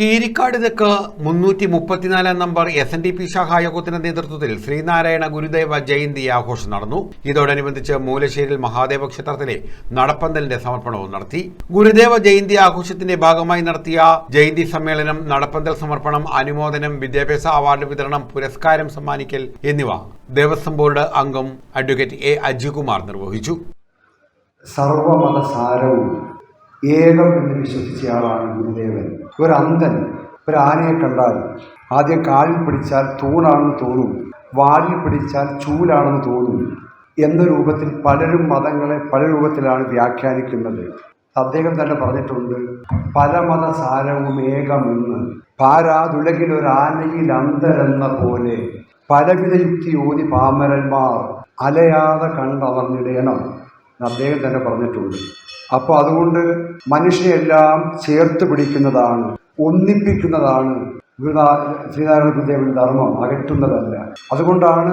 കീരിക്കാട് തെക്ക് മുന്നൂറ്റി മുപ്പത്തിനാലാം number S N D P ശാഖായോഗത്തിന്റെ നേതൃത്വത്തിൽ ശ്രീനാരായണ ഗുരുദേവ ജയന്തി ആഘോഷം നടന്നു. ഇതോടനുബന്ധിച്ച് മൂലശ്ശേരിൽ മഹാദേവ ക്ഷേത്രത്തിലെ നടപ്പന്തലിന്റെ സമർപ്പണവും നടത്തി. ഗുരുദേവ ജയന്തി ആഘോഷത്തിന്റെ ഭാഗമായി നടത്തിയ ജയന്തി സമ്മേളനം നടപ്പന്തൽ സമർപ്പണം അനുമോദനം വിദ്യാഭ്യാസ അവാർഡ് വിതരണം പുരസ്കാരം സമ്മാനിക്കൽ എന്നിവ ദേവസ്വം ബോർഡ് അംഗം അഡ്വക്കേറ്റ് എ അജികുമാർ നിർവഹിച്ചു. സർവമതസാരവും ഏകം എന്ന് വിശ്വസിച്ചയാളാണ് ഗുരുദേവൻ. ഒരു അന്ധൻ ഒരു ആനയെ കണ്ടാൽ? ആദ്യം കാലിൽ പിടിച്ചാൽ തൂണാണെന്ന് തോന്നും വാലിൽ പിടിച്ചാൽ ചൂലാണെന്ന് തോന്നും എന്ന രൂപത്തിൽ പലരും മതങ്ങളെ പല രൂപത്തിലാണ് വ്യാഖ്യാനിക്കുന്നത്. അദ്ദേഹം തന്നെ പറഞ്ഞിട്ടുണ്ട് പല മതസാരവും ഏകമെന്ന്. പാരാതുലകിലൊരാനയിൽ അന്തരെന്ന പോലെ. പലവിധ യുക്തി ഓതി പാമരന്മാർ അലയാതെ കണ്ടവർന്നിടേണം അദ്ദേഹം തന്നെ പറഞ്ഞിട്ടുണ്ട്. അപ്പോൾ അതുകൊണ്ട് മനുഷ്യരെല്ലാം ചേർത്ത് പിടിക്കുന്നതാണ് ഒന്നിപ്പിക്കുന്നതാണ് ശ്രീനാരായണ ഗുരുദേവന്റെ ധർമ്മം അകറ്റുന്നതല്ല. അതുകൊണ്ടാണ്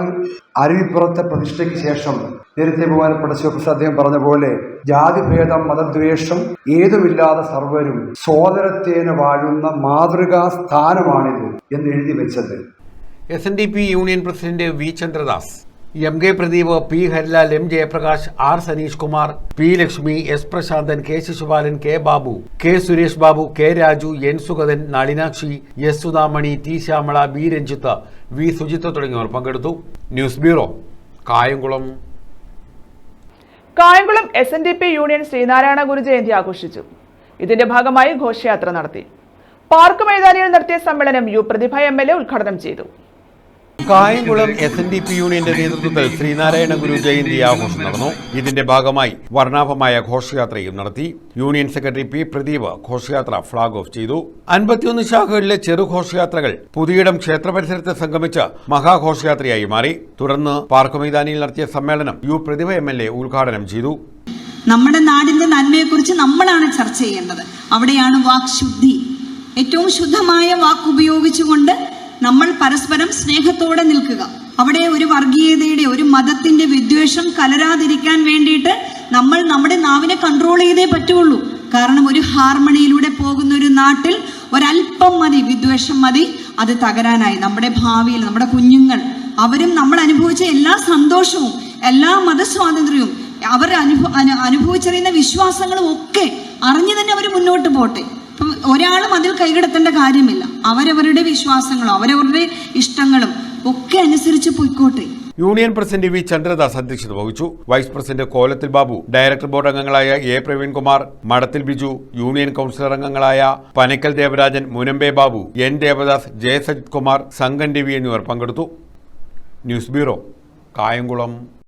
അരുവിപ്പുറത്തെ പ്രതിഷ്ഠയ്ക്ക് ശേഷം നേരത്തെ ബഹുമാനപ്പെട്ട ശിവപ്രസാദ് അദ്ദേഹം പറഞ്ഞ പോലെ ജാതിഭേദം മതദ്വേഷം ഏതുമില്ലാതെ സർവരും സോദരത്തേന് വാഴുന്ന മാതൃകാ സ്ഥാനമാണിത് എന്ന് എഴുതി വെച്ചത്. S N D P union president V Chandradas M K Pradeep P Harilal M Jayaprakash R Saneesh Kumar P Lakshmi S Prasanthan K Sisupalan K Babu K Suresh Babu K Raju N Sugathan Nalinakshi S Sudhamani T Shyamala B Ranjith V Sujith തുടങ്ങിയവർ പങ്കെടുത്തു. News bureau Kayamkulam. Kayamkulam S N D P union Sreenarayana Guru Jayanthi ആഘോഷിച്ചു. ഇതിന്റെ ഭാഗമായി ഘോഷയാത്ര നടത്തി. Park മൈതാനിയിൽ നടത്തിയ സമ്മേളനം U Prathibha M L A ഉദ്ഘാടനം ചെയ്തു. Kayamkulam S N D P യൂണിയന്റെ നേതൃത്വത്തിൽ ശ്രീനാരായണ ഗുരു ജയന്തി ആഘോഷം നടന്നു. ഇതിന്റെ ഭാഗമായി വർണാഭമായ ഘോഷയാത്രയും നടത്തി. യൂണിയൻ സെക്രട്ടറി പി പ്രദീപ് ഘോഷയാത്ര ഫ്ളാഗ് ഓഫ് ചെയ്തു. അൻപത്തിയൊന്ന് ശാഖകളിലെ ചെറുഘോഷയാത്രകൾ പുതിയിടം ക്ഷേത്ര പരിസരത്ത് സംഗമിച്ച് മഹാഘോഷയാത്രയായി മാറി. തുടർന്ന് പാർക്ക് മൈതാനിയിൽ നടത്തിയ സമ്മേളനം U Prathibha M L A ഉദ്ഘാടനം ചെയ്തു. നമ്മുടെ നാടിന്റെ നന്മയെക്കുറിച്ച് നമ്മളാണ് ചർച്ച ചെയ്യേണ്ടത്. അവിടെയാണ് വാക് ശുദ്ധി ഏറ്റവും ശുദ്ധമായ വാക്ക് ഉപയോഗിച്ചുകൊണ്ട് നമ്മൾ പരസ്പരം സ്നേഹത്തോടെ നിൽക്കുക. അവിടെ ഒരു വർഗീയതയുടെ ഒരു മതത്തിന്റെ വിദ്വേഷം കലരാതിരിക്കാൻ വേണ്ടിയിട്ട് നമ്മൾ നമ്മുടെ നാവിനെ കൺട്രോൾ ചെയ്തേ പറ്റുള്ളൂ. കാരണം ഒരു ഹാർമണിയിലൂടെ പോകുന്ന ഒരു നാട്ടിൽ ഒരല്പം മതി വിദ്വേഷം മതി അത് തകരാനായി. നമ്മുടെ ഭാവിയിൽ നമ്മുടെ കുഞ്ഞുങ്ങൾ അവരും നമ്മൾ അനുഭവിച്ച എല്ലാ സന്തോഷവും എല്ലാ മതസ്വാതന്ത്ര്യവും അവർ അനുഭവ അനു- അനുഭവിച്ചറിയുന്ന വിശ്വാസങ്ങളും ഒക്കെ അറിഞ്ഞു തന്നെ അവർ മുന്നോട്ട് പോട്ടെ. ഇപ്പം ഒരാളും അതിൽ കൈകടത്തേണ്ട കാര്യമില്ല. അവരവരുടെ വിശ്വാസങ്ങളും അവരവരുടെ ഇഷ്ടങ്ങളും ഒക്കെ അനുസരിച്ച് പോയിക്കോട്ടെ. Union president V. ചന്ദ്രദാസ് അധ്യക്ഷത വഹിച്ചു. Vice president Kolathil Babu director board അംഗങ്ങളായ A. Praveenkumar Madathil Biju union councillor അംഗങ്ങളായ പനക്കൽ ദേവരാജൻ മുനമ്പെ ബാബു എൻ. ദേവദാസ് ജെ. സജിത് കുമാർ സംഗൻ രവി എന്നിവർ പങ്കെടുത്തു. News bureau Kayamkulam.